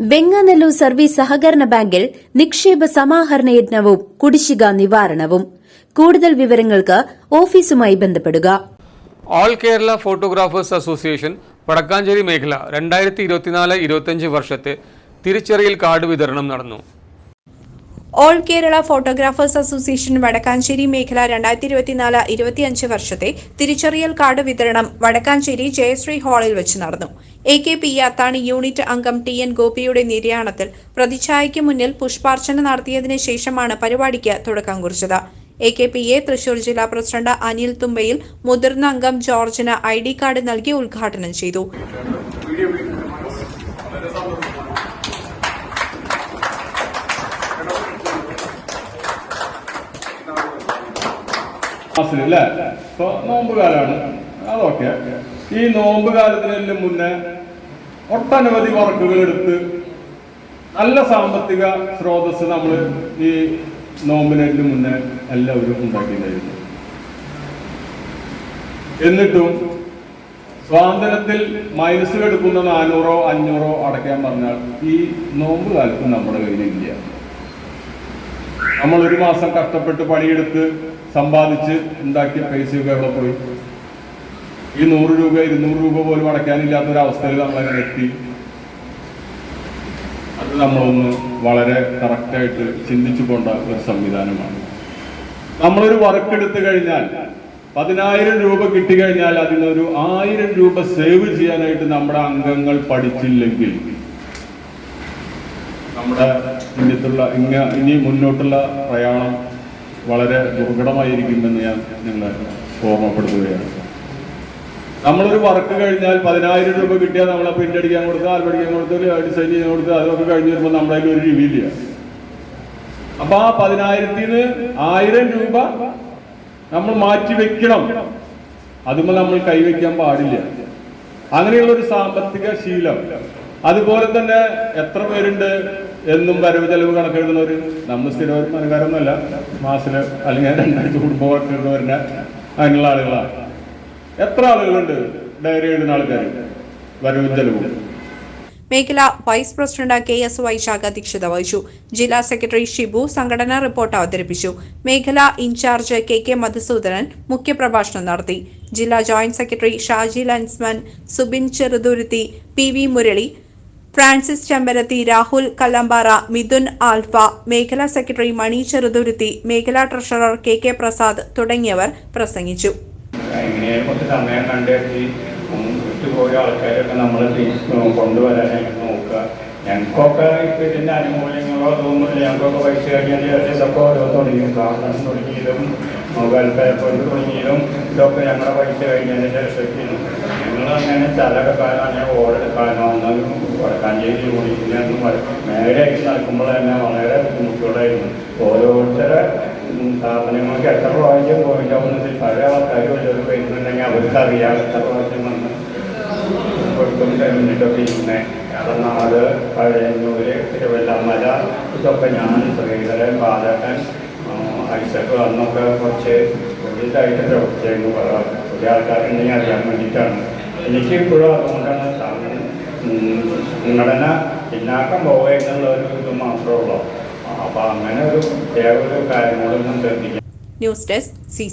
Venganallur service സഹകരണ ബാങ്കിൽ നിക്ഷേപ സമാഹരണ യജ്ഞവും കുടിശ്ശിക നിവാരണവും. കൂടുതൽ വിവരങ്ങൾക്ക് ഓഫീസുമായി ബന്ധപ്പെടുക. All Kerala photographers association Vadakkanchery മേഖല രണ്ടായിരത്തി ഇരുപത്തിനാല് ഇരുപത്തിയഞ്ച് വർഷത്തെ തിരിച്ചറിയൽ കാർഡ് വിതരണം നടന്നു. All Kerala photographers association Vadakkanchery മേഖല രണ്ടായിരത്തി ഇരുപത്തിനാല് ഇരുപത്തിയഞ്ച് വർഷത്തെ തിരിച്ചറിയൽ കാർഡ് വിതരണം വടക്കാഞ്ചേരി ജയശ്രീ ഹാളിൽ വെച്ച് നടന്നു. A K P Athani unit അംഗം ടി എൻ ഗോപിയുടെ നിര്യാണത്തിൽ പ്രതിച്ഛായയ്ക്ക് മുന്നിൽ പുഷ്പാർച്ചന നടത്തിയതിനു ശേഷമാണ് പരിപാടിക്ക് തുടക്കം കുറിച്ചത്. A K P A Thrissur ജില്ലാ പ്രസിഡന്റ് അനിൽ തുമ്പയിൽ മുതിർന്ന അംഗം ജോർജിന് ഐ ഡി കാർഡ് നൽകി ഉദ്ഘാടനം ചെയ്തു. മാസത്തിൽ അല്ലേ ഇപ്പൊ നോമ്പ് കാലാണ് അതൊക്കെ. ഈ നോമ്പ് കാലത്തിനെല്ലാം മുന്നേ ഒട്ടനവധി വർക്കുകൾ എടുത്ത് നല്ല സാമ്പത്തിക സ്രോതസ് നമ്മൾ ഈ നോമ്പിനെല്ലാം മുന്നേ എല്ലാവരും ഉണ്ടാക്കിയിട്ടുണ്ടായിരുന്നു. എന്നിട്ടും സ്വാതന്ത്ര്യത്തിൽ മൈനസിൽ എടുക്കുന്ന നാനൂറോ അഞ്ഞൂറോ അടയ്ക്കാൻ പറഞ്ഞാൽ ഈ നോമ്പ് കാലത്ത് നമ്മുടെ കയ്യിലില്ല. നമ്മൾ ഒരു മാസം കഷ്ടപ്പെട്ട് പണിയെടുത്ത് സമ്പാദിച്ച് ഉണ്ടാക്കിയ പൈസയൊക്കെ എവിടെ പോയി? ഈ നൂറ് രൂപ ഇരുന്നൂറ് രൂപ പോലും അടയ്ക്കാനില്ലാത്ത ഒരു അവസ്ഥയിൽ നമ്മളങ്ങനെ എത്തി. അത് നമ്മളൊന്ന് വളരെ കറക്റ്റായിട്ട് ചിന്തിച്ചു പോണ്ട ഒരു സംവിധാനമാണ്. നമ്മളൊരു വർക്ക് എടുത്തു കഴിഞ്ഞാൽ പതിനായിരം രൂപ കിട്ടിക്കഴിഞ്ഞാൽ അതിനൊരു ആയിരം രൂപ സേവ് ചെയ്യാനായിട്ട് നമ്മുടെ അംഗങ്ങൾ പഠിച്ചില്ലെങ്കിൽ നമ്മുടെ ഇന്നത്തുള്ള ഇങ്ങ ഇനി മുന്നോട്ടുള്ള പ്രയാണം വളരെ ദുർഘടമായിരിക്കുമെന്ന് ഞാൻ നിങ്ങളെ ഓർമ്മപ്പെടുത്തുകയാണ്. നമ്മളൊരു വർക്ക് കഴിഞ്ഞാൽ പതിനായിരം രൂപ കിട്ടിയാൽ നമ്മളെ പ്രിന്റ് അടിക്കാൻ കൊടുത്ത് ആൽബടിക്കാൻ കൊടുത്ത് ഡിസൈൻ ചെയ്യാൻ കൊടുത്ത് അതൊക്കെ കഴിഞ്ഞ് വരുമ്പോൾ കയ്യിൽ ഒരു രീതിയില്ല അപ്പൊ ആ പതിനായിരത്തിന് ആയിരം രൂപ നമ്മൾ മാറ്റി വെക്കണം. അതുമ്പോൾ നമ്മൾ കൈവയ്ക്കാൻ പാടില്ല. അങ്ങനെയുള്ള ഒരു സാമ്പത്തിക ശീലം. അതുപോലെ തന്നെ എത്ര പേരുണ്ട്? എന്നും വരവ് ചെലവ് കണക്കെഴുതുന്നവർ നമ്മൾ സ്ഥിരം മനകാരൊന്നുമല്ല മാസത്തിൽ അല്ലെങ്കിൽ രണ്ടാഴ്ച കുടുംബം കണക്കെഴുതുന്നവരുടെ അതിനുള്ള ആളുകളാണ്. എത്ര ആളുകളുണ്ട്? ഡയറി എഴുതുന്ന ആൾക്കാർ വരവും ചെലവും. മേഖല vice president K S Vaishakh അധ്യക്ഷത വഹിച്ചു. ജില്ലാ സെക്രട്ടറി ഷിബു സംഘടനാ റിപ്പോർട്ട് അവതരിപ്പിച്ചു. മേഖല ഇൻചാർജ് കെ കെ മധുസൂദനൻ മുഖ്യപ്രഭാഷണം നടത്തി. ജില്ലാ joint secretary Shaji ലൻസ്മൻ Subin Cheruthuruthy P V Murali Francis Chembarathi Rahul Kallampara Mithun alpha മേഖലാ സെക്രട്ടറി മണി ചെറുതുരുത്തി മേഖലാ ട്രഷറർ കെ കെ പ്രസാദ് തുടങ്ങിയവർ പ്രസംഗിച്ചു. സമയം വിട്ടുപോയ ആൾക്കാരൊക്കെ നമ്മൾ കൊണ്ടുവരാനായിട്ട് നോക്കുക. ഞങ്ങൾക്കൊക്കെ ഇപ്പം ഇതിന്റെ അനുകൂല്യങ്ങളോ തോന്നുന്നില്ല ഞങ്ങൾക്കൊക്കെ പൈസ കഴിഞ്ഞാൽ ഇതൊക്കെ ഓരോ തുടങ്ങിയും കാരണം തുടങ്ങിയതും വെൽഫെയർ ഫണ്ട് തുടങ്ങിയതും ഇതൊക്കെ ഞങ്ങളുടെ പൈസ ശേഷമൊക്കെയാണ് ഞങ്ങൾ അങ്ങനെ സ്ഥലമെടുക്കാനോ അങ്ങനെ ഓടെടുക്കാനോ ഒന്നും വടക്കാഞ്ചേരി യൂണിറ്റിനൊന്നും മേലെയായിട്ട് നടക്കുമ്പോൾ തന്നെ വളരെ ബുദ്ധിമുട്ടുകളായിരുന്നു ഓരോരുത്തരെ സ്ഥാപനങ്ങൾക്ക് എത്ര പ്രാവശ്യം പോയില്ല പല ആൾക്കാരും ഒരു വരുന്നുണ്ടെങ്കിൽ അവർക്ക് അറിയാം എത്ര പ്രാവശ്യം വന്ന് കൊടുക്കും ഇങ്ങനെ കാരണം അത് പഴയന്നൂര് തിരുവല്ലമല ഇതൊക്കെ ഞാൻ ശ്രീധരൻ ബാലകൻ ഐസക്ക് അന്നൊക്കെ കുറച്ച് പുതിയതായിട്ട് പ്രവർത്തിച്ചിരുന്നു പറയാം പുതിയ ആൾക്കാരുണ്ടെങ്കിൽ അറിയാൻ വേണ്ടിയിട്ടാണ് എനിക്ക് ഇപ്പോഴും അതുകൊണ്ടാണ് സാറിന് സംഘടന പിന്നാക്കം പോവുക എന്നുള്ള ഒരു ഇത് മാത്രമേ ഉള്ളൂ. അപ്പോൾ അങ്ങനെ ഒരു ഒരു കാര്യങ്ങളൊന്നും ശ്രദ്ധിക്കാം. News desk C